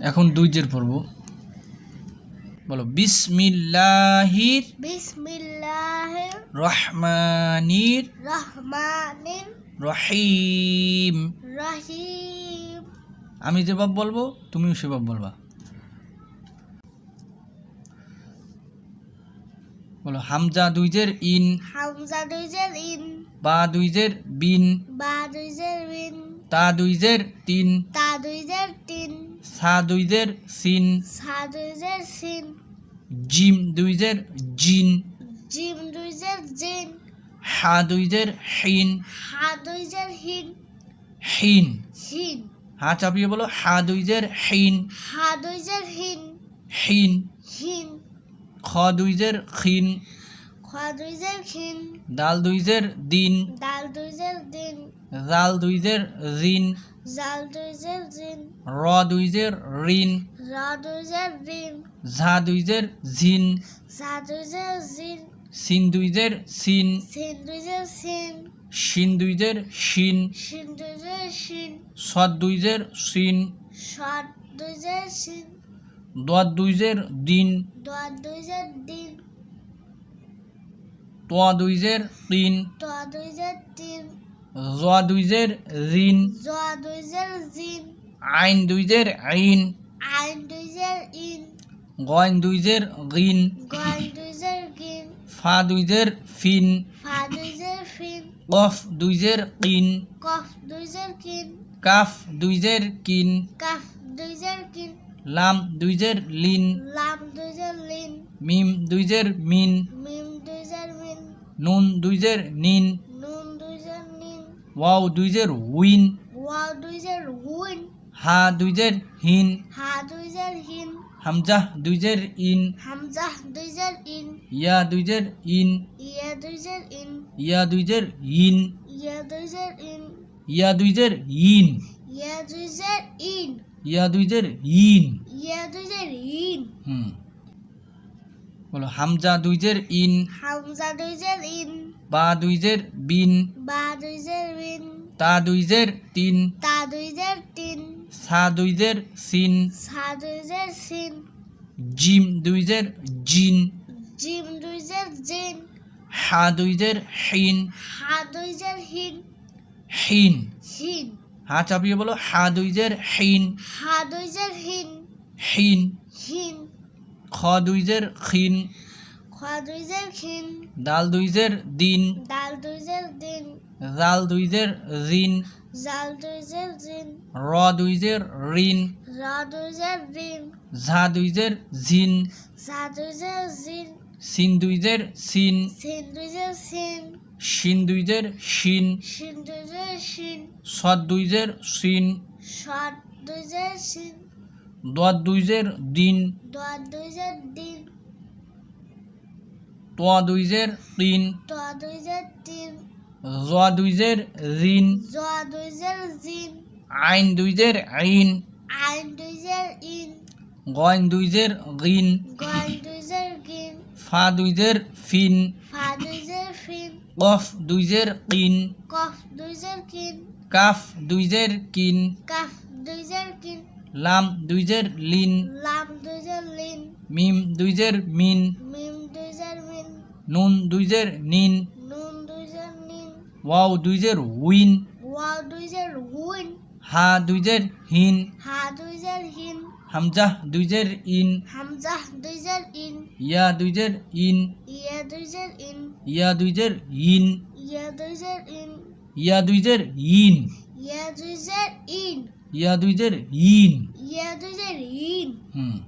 এখন দুই জের পড়ব। বলো বিসমিল্লাহির বিসমিল্লাহির রহমানির রহমানির রহিম। রহিম আমি যেভাবে বলব তুমিও সেভাবে বলবা। বলো হামজা দুইজের ইন হামজা দুইজের ইন। বা দুইজের বিন। বা দুইজের বিন। তা দুইজের তিন। তা দুইজের তিন। সা দুইজের সিন। সা দুইজের সিন। জিম দুইজের জিন। জিম দুইজের জিন। হা দুইজের হিন। হা দুইজের হিন। হিন। হিন। হা চাপিয়ে বলো। হা দুইজের হিন। হা দুইজের হিন। হিন। হিন। খ দুইজের খিন খা দুইজের খিন দাল দুইজের দিন। ডাল দুইজের দিন। জাল দুইজের ঋণ। জাল দুইজের জিন র দুইজের রিন রা দুইজের রিন ঝা দুইজের ঝিন। জা দুইজের জিন সিন দুইজের সিন। সিন দুইজের সিন। শিন দুইজের শিন। শিন দুইজের শিন। সদ দুইজের সিন শট দুইজের শিন। দোয়াত দুইজের দিন। দোয়া দুইজের দিন। তোয়া দুইজের তিন। তোয়া দুইজের তিন। জোয়া দুইজের রিন জোয়া দুইজের জিন। আইন দুইজের আইন। আইন দুইজের ইন। গয়ন দুইজের গিন। গন দুইজের গিন। ফা দুইজের ফিন। ফা দুইজের ফিন। কফ দুইজের কিন। কফ দুইজের কিন। কাফ দুইজের কিন। কাফ দুইজের কিন। লাম দুইজের লিন। লাম দুইজের লিন। মিম দুইজের মিন। মিম দুইজের মিন। নুন দুইজের নিন। ওয়াও দুইজের উইন ওয়াও দুইজের উইন হা দুইজের হিন হা দুইজের হিন হামজাহ দুইজের ইন হামজা দুইজের ইন ইয়া দুইজের ইন ইয়া দুইজের ইন ইয়া দুইজের ইন ইয়া দুইজের ইন ইয়া দুইজের ইন ইয়া দুইজের ইন ইয়া দুইজের ইন ইয়া দুইজের ইন হুম বলো হামজা দুইজের ইন। হামজা দুইজের ইন। বা দুইজের বিন। বা দুইজের বিন। তা দুইজের তিন। তা দুইজের তিন। সা দুইজের সিন। সা দুইজের সিন। জিম দুইজের জিন। জিম দুইজের জিন। হা দুইজের হিন। হা দুইজের হিন। হিন। হিন। হা চাপিয়ে বলো হা দুইজের হিন। হা দুইজের হিন। হিন। হিন। খ দুইজের খিন খা দুইজের খিন দাল দুইজের দিন। ডাল দুইজের দিন। জাল দুইজের রিন জাল দুইজের জিন র দুইজের রিন রা দুইজের রিন ঝা দুইজের ঝিন জা দুইজের জিন সিন। দুইজের সিন। সিন দুইজের সিন শিন। দুইজের শিন। শিন দুইজের শিন। সদ দুইজের সিন শট দুইজের শিন। দোয়াত দুইজের দিন। দোয়া দুইজের দিন। তোয়া দুইজের তিন তোয়া দুইজের তিন জোয়া দুইজের রিন জোয়া দুইজের জিন আইন দুইজের আইন আইন দুইজের ইন গয়ন দুইজের গিন দুইজের গিন ফা দুইজের ফিন। ফা দুইজের ফিন। কফ দুইজের কিন। কফ দুইজের কিন। কাফ দুইজের কিন। কাফ দুইজের কিন। লাম দুইজের লিন। লাম দুইজের লিন। মিম দুইজের মিন। মিম দুইজের মিন। নুন দুইজের নিন। নুন দুইজের নিন। ওয়াও দুইজের উইন। ওয়াও দুইজের উইন। হা দুইজের হিন। হা দুইজের হিন। হামজাহ দুইজের ইন। হামজা দুইজের ইন। ইয়া দুইজের ইন। ইয়া দুইজের ইন। ইয়া দুইজের ইন। ইয়া দুইজের ইন। ইয়া দুইজের ইন। ইয়া দুইজের ইন। ইয়া দুইজের ইন। ইয়া দুইজের ইন। হুম।